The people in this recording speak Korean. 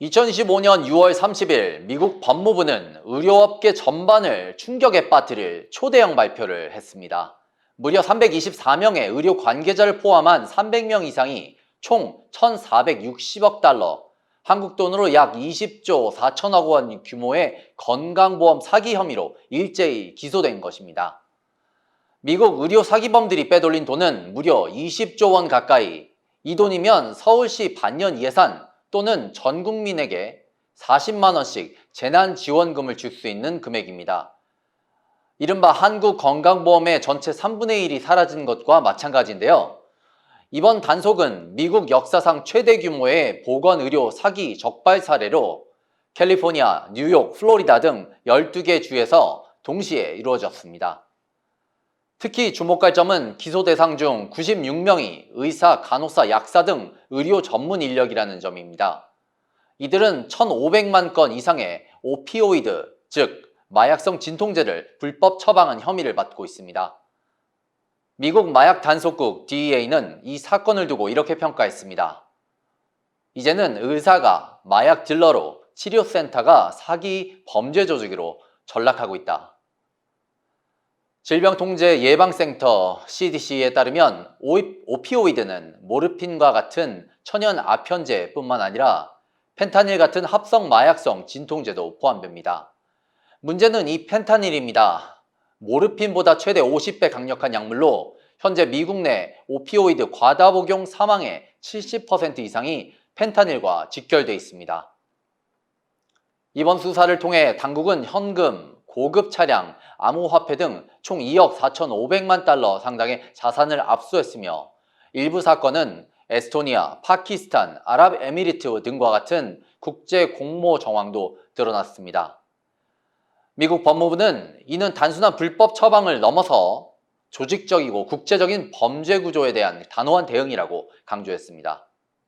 2025년 6월 30일 미국 법무부는 의료업계 전반을 충격에 빠뜨릴 초대형 발표를 했습니다. 무려 324명의 의료 관계자를 포함한 300명 이상이 총 1,460억 달러, 한국 돈으로 약 20조 4천억 원 규모의 건강보험 사기 혐의로 일제히 기소된 것입니다. 미국 의료 사기범들이 빼돌린 돈은 무려 20조 원 가까이, 이 돈이면 서울시 반년 예산 또는 전 국민에게 40만 원씩 재난 지원금을 줄 수 있는 금액입니다. 이른바 한국 건강보험의 전체 3분의 1이 사라진 것과 마찬가지인데요. 이번 단속은 미국 역사상 최대 규모의 보건 의료 사기 적발 사례로 캘리포니아, 뉴욕, 플로리다 등 12개 주에서 동시에 이루어졌습니다. 특히 주목할 점은 기소 대상 중 96명이 의사, 간호사, 약사 등 의료 전문 인력이라는 점입니다. 이들은 1,500만 건 이상의 오피오이드, 즉 마약성 진통제를 불법 처방한 혐의를 받고 있습니다. 미국 마약 단속국 DEA는 이 사건을 두고 이렇게 평가했습니다. 이제는 의사가 마약 딜러로 치료센터가 사기 범죄 조직으로 전락하고 있다. 질병통제 예방센터 CDC에 따르면 오피오이드는 모르핀과 같은 천연 아편제뿐만 아니라 펜타닐 같은 합성 마약성 진통제도 포함됩니다. 문제는 이 펜타닐입니다. 모르핀보다 최대 50배 강력한 약물로 현재 미국 내 오피오이드 과다 복용 사망의 70% 이상이 펜타닐과 직결돼 있습니다. 이번 수사를 통해 당국은 현금, 고급 차량, 암호화폐 등 총 2억 4,500만 달러 상당의 자산을 압수했으며 일부 사건은 에스토니아, 파키스탄, 아랍에미리트 등과 같은 국제 공모 정황도 드러났습니다. 미국 법무부는 이는 단순한 불법 처방을 넘어서 조직적이고 국제적인 범죄 구조에 대한 단호한 대응이라고 강조했습니다.